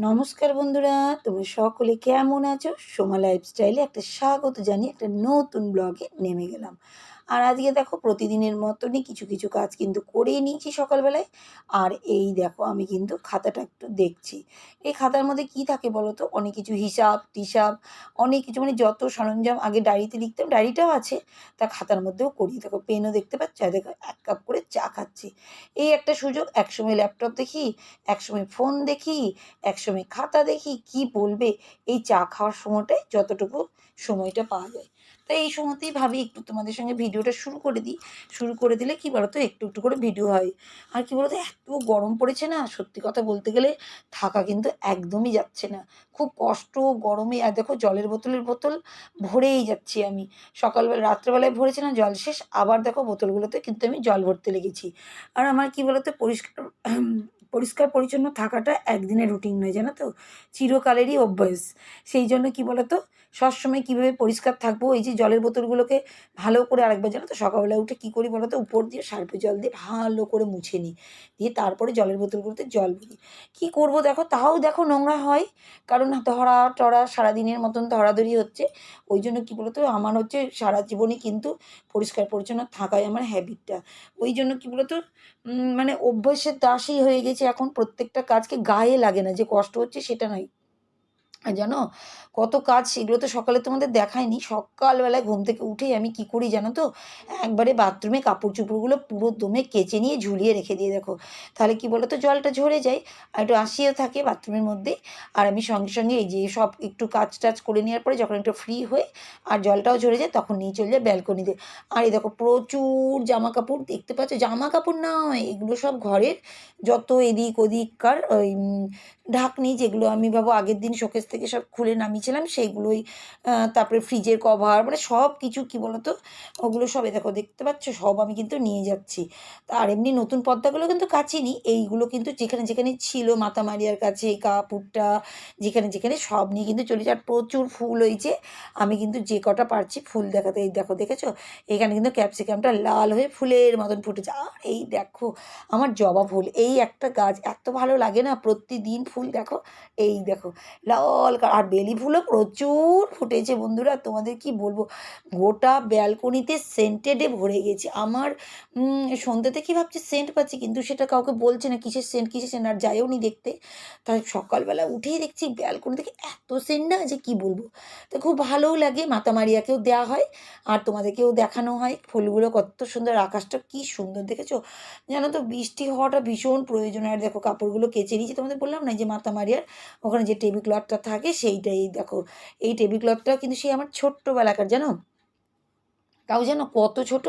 নমস্কার বন্ধুরা, তোমরা সকলে কেমন আছো? সোমা লাইফস্টাইলে একটা স্বাগত জানিয়ে একটা নতুন ব্লগে নেমে গেলাম। আর আজকে দেখো প্রতিদিনের মতনই কিছু কিছু কাজ কিন্তু করেই নিয়েছি সকালবেলায়। আর এই দেখো আমি কিন্তু খাতাটা একটু দেখছি। এই খাতার মধ্যে কি থাকে বলো তো? অনেক কিছু হিসাব, টিসাব, অনেক কিছু মানে যত সরঞ্জাম আগে ডায়েরিতে লিখতাম, ডায়েরিটাও আছে। তা খাতার মধ্যেও করি দেখো, পেনও দেখতে পাচ্ছ? দেখো এক কাপ করে চা খাচ্ছি। এই একটা সুযোগ, একসময় ল্যাপটপ দেখি, একসময় ফোন দেখি, একসময় খাতা দেখি, কি বলবে? এই চা খাওয়ার সময়টায় যতটুকু সময়টা পাওয়া যায়। তাই এই সময়তেই ভাবি একটু তোমাদের সঙ্গে ভিডিওটা শুরু করে দিই। শুরু করে দিলে কি বলতো? একটু একটু করে ভিডিও হয়। আর কি বলতো? এত গরম পড়েছে না? সত্যি কথা বলতে গেলে থাকা কিন্তু একদমই যাচ্ছে না। খুব কষ্ট, গরমে, আর দেখো জলের বোতলের বোতল ভরেই যাচ্ছি আমি। সকালবেলা, রাত্রেবেলায় ভরেছি না, জল শেষ। আবার দেখো বোতলগুলোতে কিন্তু আমি জল ভরতে লেগেছি। আর আমার কি বলতো? পরিষ্কার পরিষ্কার পরিচ্ছন্ন থাকাটা একদিনের রুটিন নয়, জানো তো? চিরকালেরই অভ্যাস। সেই জন্য কি বলতো? সবসময় কীভাবে পরিষ্কার থাকব? এই যে জলের বোতলগুলোকে ভালো করে আরেকবার জানো তো সকালবেলা উঠে কী করি বলো তো উপর দিয়ে সার্ফে জল দিয়ে ভালো করে মুছে নিই। দিয়ে তারপরে জলের বোতলগুলোতে জল ভরি কী করব দেখো? তাও দেখো নোংরা হয়। কারণ ধরা টরা সারাদিনের মতন ধরাধরি হচ্ছে। ওই জন্য কী বলতো? আমার হচ্ছে সারা জীবনই কিন্তু পরিষ্কার পরিচ্ছন্ন থাকাই আমার হ্যাবিটটা ওই জন্য কী বলতো? মানে অভ্যাসের দাসই হয়ে গেছে এখন। প্রত্যেকটা কাজকে গায়ে লাগে না। যে কষ্ট হচ্ছে সেটা নয়। জানো, কত কাজ সেগুলো তো সকালে তোমাদের দেখায়নি। সকালবেলায় ঘুম থেকে উঠেই আমি কি করি জানো তো, একবারে বাথরুমে কাপড় চোপড়গুলো পুরো দমে কেচে নিয়ে ঝুলিয়ে রেখে দিয়ে দেখো। তাহলে কি বলো তো জলটা ঝরে যায় আর একটু আসিয়ে থাকে বাথরুমের মধ্যে। আর আমি সঙ্গে সঙ্গে এই যে সব একটু কাজ টাজ করে নেওয়ার পরে যখন একটু ফ্রি হয়ে আর জলটাও ঝরে যায় তখন নিয়ে চলে যায় ব্যালকনিতে আর এই দেখো, প্রচুর জামা কাপড় দেখতে পাচ্ছ? জামা কাপড় নয়, এগুলো সব ঘরের যত এদিক ওদিককার ওই ঢাকনি যেগুলো আমি ভাবো আগের দিন শোকেস থেকে সব খুলে নামিয়েছিলাম, সেইগুলোই তারপরে ফ্রিজের কভার মানে সব কিছু, কী বলতো, ওগুলো সব দেখো, দেখতে পাচ্ছ, সব আমি কিন্তু নিয়ে যাচ্ছি। আর এমনি নতুন পর্দাগুলো কিন্তু কাচিনি এইগুলো কিন্তু যেখানে যেখানে ছিল, মাতামারিয়ার কাছে, কাপুরটা, যেখানে যেখানে সব নিয়ে কিন্তু চলে আর প্রচুর ফুল হয়েছে, আমি কিন্তু যে কটা পারছি ফুল দেখাতে, এই দেখো, দেখেছ? এখানে কিন্তু ক্যাপসিকামটা লাল হয়ে ফুলের মতন ফুটেছে। আর এই দেখো, আমার জবা ফুল, এই একটা গাছ, এত ভালো লাগে না, প্রতিদিন ফুল দেখো, এই দেখো, লাল আর বেলি ফুলও প্রচুর ফুটেছে বন্ধুরা, তোমাদের কি বলব? গোটা ব্যালকনিতে সেন্টেডে ভরে গেছে। আমার সন্ধ্যেতে কি ভাবছি সেন্ট পাচ্ছি, কিন্তু সেটা কাউকে বলছে না, কিসের সেন্ট কিসের সেন্ট আর যাইও নি দেখতে। তাই সকালবেলা উঠেই দেখছি ব্যালকনি থেকে এত সেন্ট না যে কি বলব? তো খুব ভালোও লাগে মাতামারিয়াকেও দেওয়া হয়, আর তোমাদেরকেও দেখানো হয়। ফুলগুলো কত সুন্দর, আকাশটা কি সুন্দর, দেখেছ? জানো তো, বৃষ্টি হওয়াটা ভীষণ প্রয়োজন, আর দেখো, কাপড়গুলো কেচে নিয়েছি, তোমাদের বললাম না যে মাতা মারিয়ার, ওখানে যে টেবিল ক্লথটা থাকে সেইটাই দেখো। এই টেবিল ক্লথটাও কিন্তু সেই আমার ছোট্টবেলাকার, জানো? তাও যেন কত ছোট,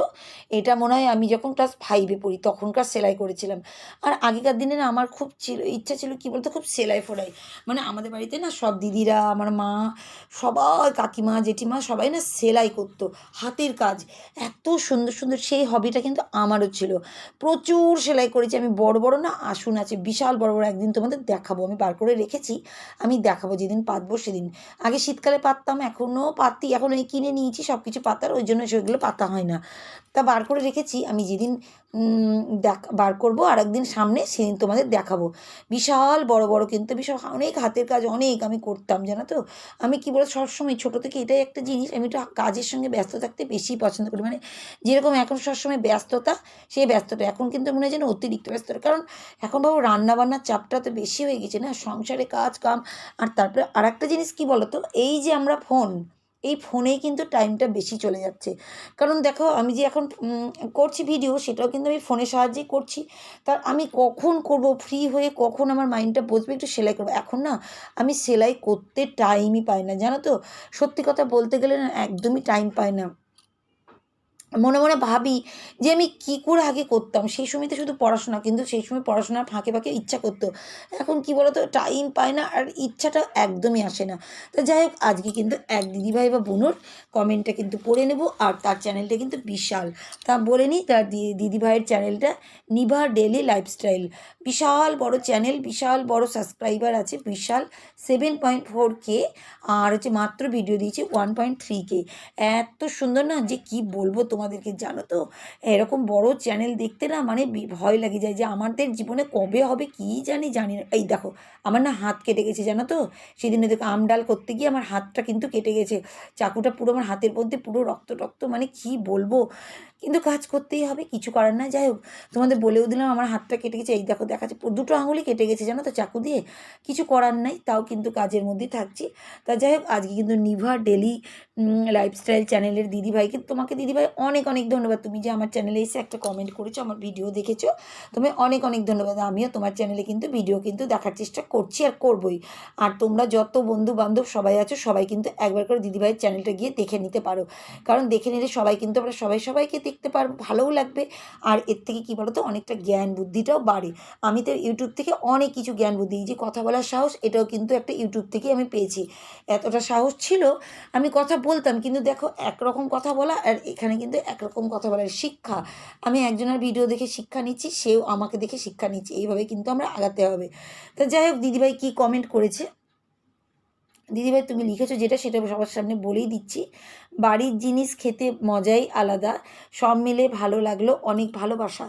এটা মনে হয় আমি যখন ক্লাস ফাইভে পড়ি তখনকার সেলাই করেছিলাম। আর আগেকার দিনে না আমার খুব ছিল, ইচ্ছা ছিল কী বলতো খুব সেলাই ফোলাই মানে আমাদের বাড়িতে না সব দিদিরা, আমার মা সবাই কাকিমা, জেঠিমা সবাই না সেলাই করতো, হাতের কাজ। এত সুন্দর সুন্দর সেই হবিটা কিন্তু আমারও ছিল। প্রচুর সেলাই করেছি, আমি বড় বড় না আসুন আছে, বিশাল বড় বড় একদিন তোমাদের দেখাবো, আমি বার করে রেখেছি, আমি দেখাবো যেদিন পাতবো সেদিন। আগে শীতকালে পাততাম এখনও পাতি, এখন এই কিনে নিয়েছি সব কিছু পাতার, ওই জন্য সেগুলো পাতা হয় না। তা বার করে রেখেছি, আমি যেদিন দেখ, বার করব আর একদিন সামনে সেদিন তোমাদের দেখাবো। বিশাল, বড় বড় কিন্তু বিশাল, অনেক হাতের কাজ অনেক আমি করতাম, জানো তো? আমি কী বলো সবসময় ছোটো থেকে এটাই একটা জিনিস, আমি একটু কাজের সঙ্গে ব্যস্ত থাকতে বেশি পছন্দ করি। মানে যেরকম এখন সবসময় ব্যস্ততা, সেই ব্যস্ততা। এখন কিন্তু মনে হয় যেন অতিরিক্ত ব্যস্ততা। কারণ এখন বাবু রান্নাবান্নার চাপটা তো বেশি হয়ে গেছে না? সংসারে কাজ, কাম, আর তারপরে আর একটা জিনিস কী বলো তো এই যে আমরা ফোন এই ফোনেই কিন্তু টাইমটা বেশি চলে যাচ্ছে। কারণ দেখো, আমি যে এখন করছি ভিডিও, সেটাও কিন্তু আমি ফোনের সাহায্যেই করছি। তার আমি কখন করব, ফ্রি হয়ে কখন আমার মাইন্ডটা বসবে, একটু সেলাই করব। এখন না, আমি সেলাই করতে টাইমই পাই না, জানো তো? সত্যি কথা বলতে গেলে না, একদমই টাইম পাই না। মনে মনে ভাবি যে আমি কী করে আগে করতাম? সেই সময়তে শুধু পড়াশোনা, কিন্তু সেই সময় পড়াশোনার ফাঁকে ফাঁকে ইচ্ছা করতো। এখন কি বলতো টাইম পায় না আর ইচ্ছাটা একদমই আসে না। তো যাই হোক, আজকে কিন্তু এক দিদিভাই বা বোনোর কমেন্টটা কিন্তু পড়ে নেব আর তার চ্যানেলটা কিন্তু বিশাল। তা বলে নিই, তার দিদিভাইয়ের চ্যানেলটা নিভা ডেলি লাইফস্টাইল। বিশাল বড় চ্যানেল, বিশাল বড় সাবস্ক্রাইবার আছে, বিশাল সেভেন পয়েন্ট ফোর কে আর হচ্ছে মাত্র ভিডিও দিয়েছে ওয়ান পয়েন্ট থ্রি কে এত সুন্দর না যে কি বলব তোমার তোমাদেরকে জানো তো? এরকম বড় চ্যানেল দেখতে না মানে ভয় লাগে যায় যে আমাদের জীবনে কবে হবে কী জানি জানি না। এই দেখো, আমার না হাত কেটে গেছে জানো তো? সেদিনে দেখো আম ডাল করতে গিয়ে আমার হাতটা কিন্তু কেটে গেছে। চাকুটা পুরো আমার হাতের মধ্যে পুরো রক্ত টক্ত মানে কি বলব? কিন্তু কাজ করতেই হবে, কিছু করার না যাই হোক, তোমাদের বলেও দিলাম, আমার হাতটা কেটে গেছে। এই দেখো, দেখাচ্ছে দুটো আঙুলই কেটে গেছে, জানো তো, চাকু দিয়ে। কিছু করার নাই, তাও কিন্তু কাজের মধ্যেই থাকছি। তা যাই হোক, আজকে কিন্তু নিভা ডেলি লাইফস্টাইল চ্যানেলের দিদিভাইকে, তোমাকে দিদিভাই অনেক অনেক ধন্যবাদ। তুমি যে আমার চ্যানেলে এসে একটা কমেন্ট করেছ, আমার ভিডিও দেখেছ, তুমি অনেক অনেক ধন্যবাদ। আমিও তোমার চ্যানেলে কিন্তু ভিডিও কিন্তু দেখার চেষ্টা করছি আর করবই। আর তোমরা যত বন্ধু বান্ধব সবাই আছো, সবাই কিন্তু একবার করে দিদিভাইয়ের চ্যানেলটা গিয়ে দেখে নিতে পারো। কারণ দেখে নিলে সবাই কিন্তু আমরা সবাই সবাইকে দেখতে পারব ভালোও লাগবে। আর এর থেকে কী বলো তো অনেকটা জ্ঞান বুদ্ধিটাও বাড়ে। আমি তো ইউটিউব থেকে অনেক কিছু জ্ঞান বুদ্ধি যে কথা বলার সাহস, এটাও কিন্তু একটা ইউটিউব থেকে আমি পেয়েছি। এতটা সাহস ছিল, আমি কথা বলতাম, কিন্তু দেখো, একরকম কথা বলা আর এখানে কিন্তু একরকম কথা বলার শিক্ষা। আমি একজনের ভিডিও দেখে শিক্ষা নিচ্ছি, সেও আমাকে দেখে শিক্ষা নিচ্ছে। এইভাবে কিন্তু আমরা আগাতে হবে। তো যাই হোক, দিদিভাই কী কমেন্ট করেছে? দিদিভাই তুমি লিখেছো যেটা, সেটা সবার সামনে বলেই দিচ্ছি। বাড়ির জিনিস খেতে মজাই আলাদা। সব মিলে ভালো লাগল, অনেক ভালোবাসা।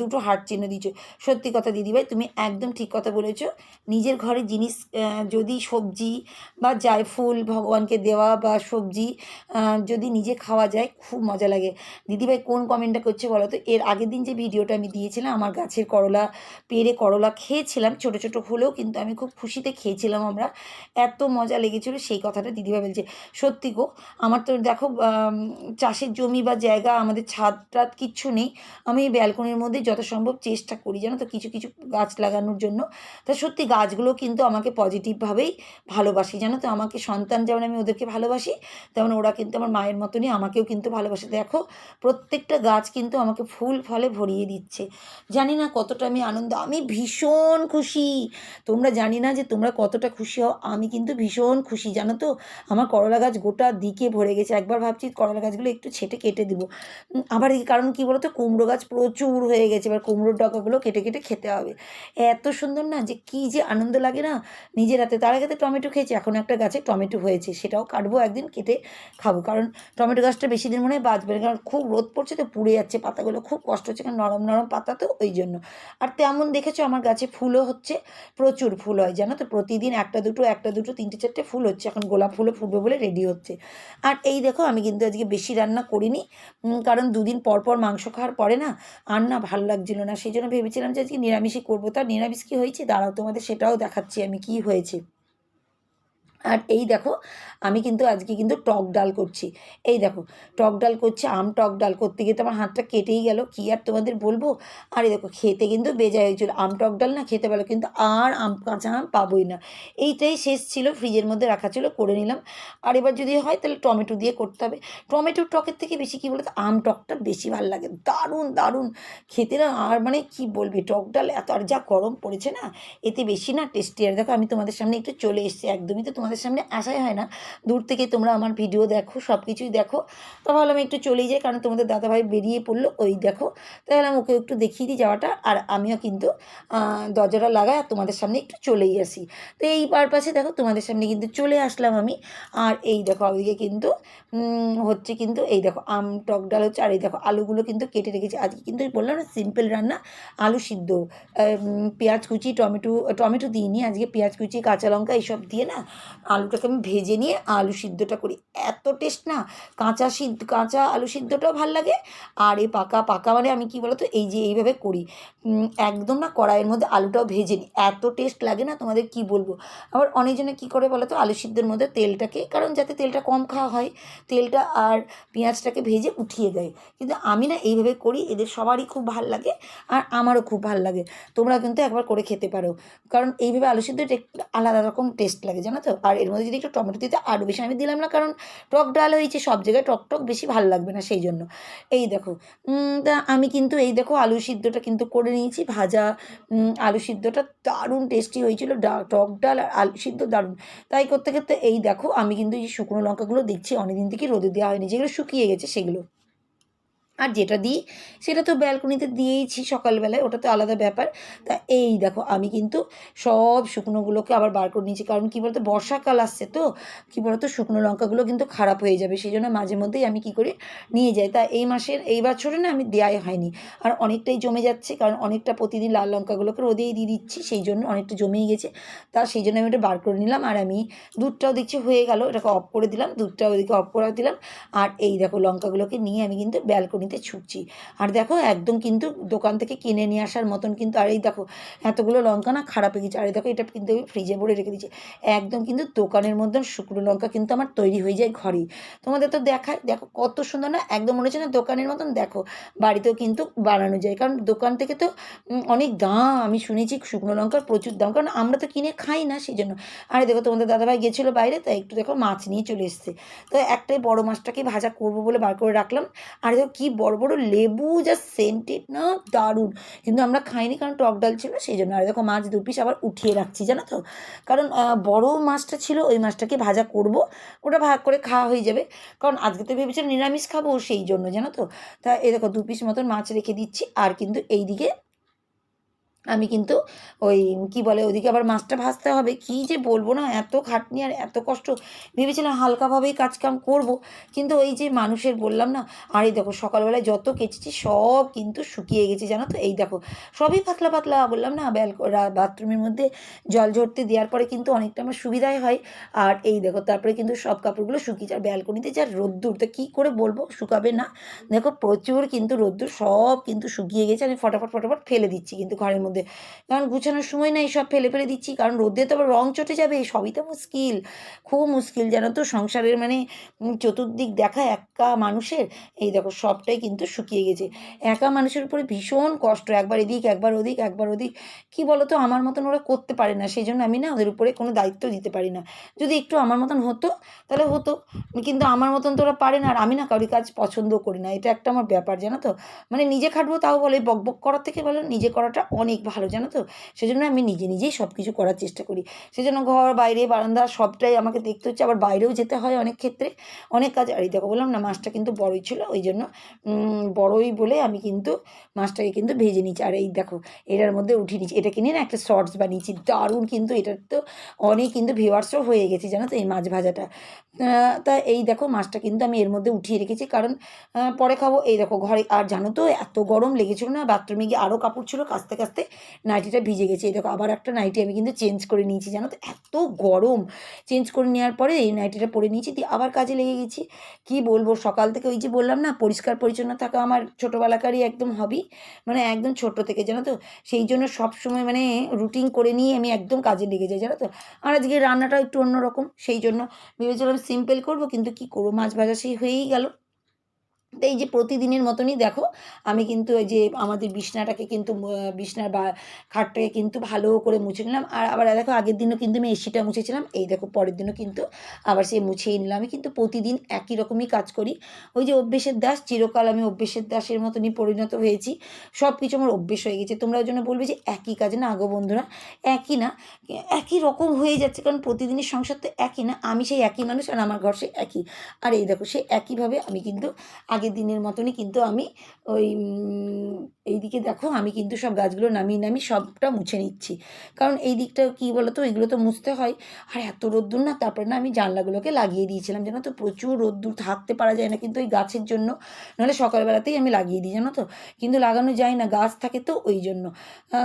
দুটো হার্ট চিহ্ন দিয়েছ। সত্যি কথা দিদিভাই, তুমি একদম ঠিক কথা বলেছ। নিজের ঘরে জিনিস যদি সবজি বা জায়ফুল ভগবানকে দেওয়া বা সবজি যদি নিজে খাওয়া যায়, খুব মজা লাগে। দিদিভাই কোন কমেন্টটা করছে বলো তো? এর আগের দিন যে ভিডিওটা আমি দিয়েছিলাম, আমার গাছের করলা, পেরে করলা খেয়েছিলাম, ছোট ছোট হলেও কিন্তু আমি খুব খুশিতে খেয়েছিলাম আমরা। এত মজা লেগেছিলো, সেই কথাটা দিদিভাই বলছে। সত্যি গো, আমার তো দেখো চাষের জমি বা জায়গা, আমাদের ছাদ টাদ কিচ্ছু নেই। আমি এই ব্যালকনির মধ্যে যত সম্ভব চেষ্টা করি, জানো তো, কিছু কিছু গাছ লাগানোর জন্য। তা সত্যি গাছগুলো কিন্তু আমাকে পজিটিভভাবেই ভালোবাসি, জানো তো। আমাকে সন্তান যেমন আমি ওদেরকে ভালোবাসি, তেমন ওরা কিন্তু আমার মায়ের মতনই আমাকেও কিন্তু ভালোবাসে। দেখো, প্রত্যেকটা গাছ কিন্তু আমাকে ফুল ফলে ভরিয়ে দিচ্ছে। জানি না কতটা আমি আনন্দ, আমি ভীষণ খুশি। তোমরা জানি না যে তোমরা কতটা খুশি হও, আমি কিন্তু ভীষণ খুশি, জানো তো। আমার করলা গাছ গোটা দিকে ভরে গেছে। একবার ভাবছি করলা গাছগুলো একটু ছেটে কেটে দেবো। আবার কারণ কী বলতো? কুমড়ো গাছ প্রচুর হয়ে গেছে। এবার কুমড়োর ডগাগুলো কেটে কেটে খেতে হবে। এত সুন্দর না যে কী যে আনন্দ লাগে না? নিজের হাতে। তার আগে তো টমেটো খেয়েছি। এখন একটা গাছে টমেটো হয়েছে। সেটাও কাটবো একদিন, কেটে খাব। কারণ টমেটো গাছটা বেশি দিন মনে হয় বাঁচবে না। কারণ খুব রোদ পড়ছে তো পুড়ে যাচ্ছে পাতাগুলো। খুব কষ্ট হচ্ছে। কারণ নরম নরম পাতা তো ওই জন্য। আর তেমন দেখেছ আমার গাছে ফুলও হচ্ছে। প্রচুর ফুল হয়। জানো তো? প্রতিদিন একটা দুটো একটা দুটো, তিনটে, চারটে ফুল হচ্ছে। এখন গোলাপ ফুলও ফুটবে বলে রেডি হচ্ছে। আর এই দেখো আমি কিন্তু আজকে বেশি রান্না করিনি কারণ দুদিন পর পর মাংস খাওয়ার পরে না আর না ভালো লাগছিল না। সেই জন্য ভেবেছিলাম যে আজকে নিরামিষই করব। তা নিরামিষ কী হয়েছে? দাঁড়াও তোমাদের সেটাও দেখাচ্ছি আমি কি হয়েছে। আর এই দেখো, আমি কিন্তু আজকে কিন্তু টক ডাল করছি। এই দেখো, টক ডাল করছি, আম টক ডাল করতে গিয়ে তো আমার হাতটা কেটেই গেল, কী আর তোমাদের বলব? আর এই দেখো, খেতে কিন্তু বেজায় হয়েছিল। আম টক ডাল না খেতে ভালো কিন্তু আর আম, কাঁচা আম পাবোই না। এইটাই শেষ ছিল, ফ্রিজের মধ্যে রাখা ছিল, করে নিলাম। আর এবার যদি হয়, তাহলে টমেটো দিয়ে করতে হবে। টমেটোর টকের থেকে বেশি কী বলতো, আম টকটা বেশি ভালো লাগে। দারুণ দারুণ। খেতে না আর মানে কি বলবে, টক ডাল এত আর যা গরম পড়েছে না, এতে বেশি না টেস্টি। আর দেখো, আমি তোমাদের সামনে একটু চলে এসেছি, একদমই তো তোমাদের সামনে আসাই হয় না। দূর থেকে তোমরা আমার ভিডিও দেখো সব কিছুই দেখো। তো ভাবলাম একটু চলেই যাই, কারণ তোমাদের দাদাভাই বেরিয়ে পড়ল, ওই দেখো। তাহলে ওকে একটু দেখিয়ে দিই যাওয়াটা, আর আমিও কিন্তু দরজাটা লাগাই, আর তোমাদের সামনে একটু চলেই আসি। তো এই পারপাসে দেখো, তোমাদের সামনে কিন্তু চলে আসলাম আমি। আর এই দেখো, ওইদিকে কিন্তু হচ্ছে কিন্তু, এই দেখো, আম, টক ডাল হচ্ছে, আর এই দেখো, আলুগুলো কিন্তু কেটে রেখেছি। আজকে কিন্তু বললাম না সিম্পল রান্না, আলু সিদ্ধ। পেঁয়াজ কুচি, টমেটো টমেটো দিইনি, আজকে পেঁয়াজ কুচি, কাঁচা লঙ্কা, এইসব দিয়ে না আলুটাকে আমি ভেজে নিয়ে আলু সিদ্ধটা করি। এত টেস্ট না, কাঁচা সিদ্ধ, কাঁচা আলু সিদ্ধটাও ভালো লাগে। আর এই পাকা পাকা মানে আমি কি বলতো, এই যে এইভাবে করি। একদম না কড়াইয়ের মধ্যে আলুটাও ভেজে নিই। এত টেস্ট লাগে না তোমাদের কি বলব? আবার অনেকজনে কী করে বলো তো আলু সিদ্ধের মধ্যে তেলটাকে, কারণ যাতে তেলটা কম খাওয়া হয়, তেলটা আর পেঁয়াজটাকে ভেজে উঠিয়ে দেয়। কিন্তু আমি না এইভাবে করি, এদের সবারই খুব ভালো লাগে আর আমারও খুব ভালো লাগে। তোমরা কিন্তু একবার করে খেতে পারো। কারণ এইভাবে আলু সিদ্ধটা একটু আলাদা রকম টেস্ট লাগে, জানো তো? আর এর মধ্যে যদি একটু টমেটো দিতে আরও বেশি, আমি দিলাম না, কারণ টক ডাল হয়েছে, সব জায়গায় টক টক বেশি ভালো লাগবে না সেই জন্য। এই দেখো তা আমি কিন্তু এই দেখো আলু সিদ্ধটা কিন্তু করে নিয়েছি, ভাজা আলু সিদ্ধটা দারুণ টেস্টি হয়েছিল টক ডাল আর আলু সিদ্ধ দারুণ। তাই করতে করতে এই দেখো, আমি কিন্তু এই শুকনো লঙ্কাগুলো দেখছি, অনেকদিন থেকে রোদে দেওয়া হয়নি, যেগুলো শুকিয়ে গেছে সেগুলো। আর যেটা দিই, সেটা তো ব্যালকনিতে দিয়েইছি সকালবেলায়, ওটা তো আলাদা ব্যাপার। তা এই দেখো, আমি কিন্তু সব শুকনোগুলোকে আবার বার করে নিয়েছি, কারণ কী বলতো, বর্ষাকাল আসছে তো, কী বলতো, শুকনো লঙ্কাগুলো কিন্তু খারাপ হয়ে যাবে সেই জন্য মাঝে মধ্যেই আমি কী করি, নিয়ে যাই। তা এই মাসের, এই বছরে না আমি দেয়াই হয়নি, আর অনেকটাই জমে যাচ্ছে, কারণ অনেকটা প্রতিদিন লাল লঙ্কাগুলোকে রোদেই দিয়ে দিচ্ছি, সেই জন্য অনেকটা জমেই গেছে। তা সেই জন্য আমি ওটা বার করে নিলাম, আর আমি দুধটাও দেখছি হয়ে গেল, এটাকে অফ করে দিলাম, দুধটাও ওদিকে অফ করে দিলাম। আর এই দেখো, লঙ্কাগুলোকে নিয়ে আমি কিন্তু ব্যালকনিতে ছুটছি। আর দেখো, একদম কিন্তু দোকান থেকে কিনে নিয়ে আসার মতন কিন্তু, আর এই দেখো, এতগুলো লঙ্কা না খারাপ হয়ে গেছে। আর এই দেখো, এটা কিন্তু আমি ফ্রিজে ভরে রেখে দিচ্ছি একদম কিন্তু দোকানের মধ্যে শুকনো লঙ্কা কিন্তু আমার তৈরি হয়ে যায় ঘরেই। তোমাদের তো দেখায় দেখো কত সুন্দর না, একদম মনে হচ্ছে না দোকানের মতন, দেখো, বাড়িতেও কিন্তু বানানো যায়। কারণ দোকান থেকে তো অনেক দাম। আমি শুনেছি শুকনো লঙ্কার প্রচুর দাম। কারণ আমরা তো কিনে খাই না সেই জন্য আরে দেখো, তোমাদের দাদাভাই গেছিল বাইরে, তাই একটু দেখো মাছ নিয়ে চলে এসছে। তো একটাই বড় মাছটাকে ভাজা করব বলে বার করে রাখলাম। আর দেখো, কী বড় বড় লেবু যা সেন্টেড না দারুণ। কিন্তু আমরা খাইনি কারণ টক ডাল ছিল, সেই জন্য। আর দেখো মাছ দু পিস আবার উঠিয়ে রাখছি, জানো তো? কারণ বড় মাছটা ছিল, ওই মাছটাকে ভাজা করব। ওটা ভাগ করে খাওয়া হয়ে যাবে। কারণ আজকে তো ভেবেছিলাম নিরামিষ খাব, সেই জন্য, জানো তো? তা এ দেখো দু পিস মতন মাছ রেখে দিচ্ছি। আর কিন্তু এইদিকে আমি কিন্তু ওই কি বলে ওদিকে আবার মাছটা ভাজতে হবে। কী যে বলব না, এত খাটনি আর এত কষ্ট। ভেবেছিলাম হালকাভাবেই কাজকাম করব, কিন্তু ওই যে মানুষের বললাম না, আর এই দেখো সকালবেলায় যত কেচেছি সব কিন্তু শুকিয়ে গেছে, জানো তো? এই দেখো, সবই পাতলা পাতলা বললাম না, ব্যাল বাথরুমের মধ্যে জল ঝরতে দেওয়ার পরে কিন্তু অনেকটা আমার সুবিধাই হয়। আর এই দেখো, তারপরে কিন্তু সব কাপড়গুলো শুকিয়েছে আর ব্যালকনিতে যা রোদ্দুর, তো কী করে বলব? শুকাবে না। দেখো প্রচুর কিন্তু রোদ্দুর, সব কিন্তু শুকিয়ে গেছে, আমি ফটাফট ফটাফট ফেলে দিচ্ছি কিন্তু ঘরের মধ্যে কারণ গুছানোর সময় নাই সব ফেলে ফেলে দিচ্ছি, কারণ রোদে তো আবার রং চটে যাবে, সবই তো মুশকিল। খুব মুশকিল জানো তো সংসারের মানে চতুর্দিক দেখা একা মানুষের। এই দেখো সবটাই কিন্তু শুকিয়ে গেছে। একা মানুষের উপরে ভীষণ কষ্ট, একবার এদিক, একবার ওদিক একবার ওদিক। কি বলো তো আমার মতন ওরা করতে পারে না সেই জন্য আমি না ওদের উপরে কোনো দায়িত্ব দিতে পারি না। যদি একটু আমার মতন হতো, তাহলে হতো। কিন্তু আমার মতন তো ওরা পারে না, আর আমি না কারোর কাজ পছন্দ করি না। এটা একটা আমার ব্যাপার জানো তো? মানে নিজে খাটবো তাও বলে বক বক করার থেকে বলে নিজে করাটা অনেক ভালো, জানো তো? সেজন্য আমি নিজে নিজেই সব কিছু করার চেষ্টা করি। সেজন্য ঘর, বাইরে, বারান্দা সবটাই আমাকে দেখতে হচ্ছে। আবার বাইরেও যেতে হয় অনেক ক্ষেত্রে, অনেক কাজ। আর দেখো বললাম না, মাছটা কিন্তু বড়ই ছিল, ওই জন্য বড়ই বলে আমি কিন্তু মাছটাকে কিন্তু ভেজে নিচ্ছি। আর এই দেখো, এটার মধ্যে উঠিয়ে নিচ্ছি। এটা কিনে না একটা শর্টস বানিয়েছি। দারুণ কিন্তু এটার তো অনেক কিন্তু ভিউয়ার্সও হয়ে গেছে, জানো তো, এই মাছ ভাজাটা। তা এই দেখো, মাছটা কিন্তু আমি এর মধ্যে উঠিয়ে রেখেছি। কারণ পরে খাব। এই দেখো, ঘরে, আর জানো তো, এত গরম লেগেছিল না বাথরুমে গিয়ে আরও কাপড় ছিল, কাস্তে কাচতে নাইটিটা ভিজে গেছে। এই দেখো, আবার একটা নাইটি আমি কিন্তু চেঞ্জ করে নিয়েছি, জানো তো? এত গরম। চেঞ্জ করে নেওয়ার পরে এই নাইটিটা পরে নিয়েছি, দিয়ে আবার কাজে লেগে গেছি। কি বলব, সকাল থেকে ওই যে বললাম না, পরিষ্কার পরিচ্ছন্ন থাকা আমার ছোটোবেলাকারই একদম হবি মানে একদম ছোট থেকে, জানো তো? সেই জন্য সব সময় মানে রুটিন করে নিয়ে আমি একদম কাজে লেগে যাই, জানো তো? আর আজকে রান্নাটা একটু অন্যরকম, সেই জন্য ভেবেছিলাম সিম্পল করব, কিন্তু কি করব? মাছ ভাজা সেই হয়েই গেল। তো এই যে প্রতিদিনের মতনই দেখো, আমি কিন্তু এই যে আমাদের বিছনাটাকে কিন্তু বিছনার বা, খাটটাকে কিন্তু ভালো করে মুছে নিলাম। আর আবার দেখো আগের দিনও কিন্তু আমি এসিটা মুছেছিলাম, এই দেখো পরের দিনও কিন্তু আবার সে মুছেই নিলাম। আমি কিন্তু প্রতিদিন একই রকমই কাজ করি। ওই যে অভ্যেসের দাস, চিরকাল আমি অভ্যেসের দাসের মতনই পরিণত হয়েছি। সব কিছু আমার অভ্যেস হয়ে গেছে। তোমরা ওই জন্য বলবে যে একই কাজ না আগো বন্ধুরা, একই না, একই রকম হয়ে যাচ্ছে। কারণ প্রতিদিনের সংসার তো একই না, আমি সেই একই মানুষ আর আমার ঘর সে একই। আর এই দেখো সে একইভাবে আমি কিন্তু আগের দিনের মতনই কিন্তু আমি ওই এইদিকে দেখো আমি কিন্তু সব গাছগুলো নামিয়ে নামিয়ে সবটা মুছে নিচ্ছি। কারণ এই দিকটা কী বলো তো এগুলো তো মুছতে হয়। আর এত রোদ্দুর না, তারপরে না আমি জানলাগুলোকে লাগিয়ে দিয়েছিলাম। জানো তো? প্রচুর রোদ্দুর থাকতে পারা যায় না কিন্তু ওই গাছের জন্য। নাহলে সকালবেলাতেই আমি লাগিয়ে দিই, জানো তো? কিন্তু লাগানো যায় না, গাছ থাকে তো ওই জন্য।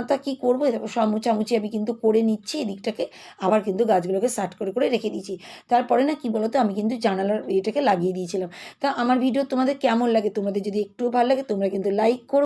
তা কি করব? তারপর সব মুছামুছি আমি কিন্তু করে নিচ্ছি। এদিকটাকে আবার কিন্তু গাছগুলোকে সাট করে করে রেখে দিয়েছি। তারপরে না কি বলো তো আমি কিন্তু জানালার এটাকে লাগিয়ে দিয়েছিলাম। তা আমার ভিডিও তোমাদের কেমন লাগে? তোমাদের যদি একটু ভালো লাগে তোমরা কিন্তু লাইক করো।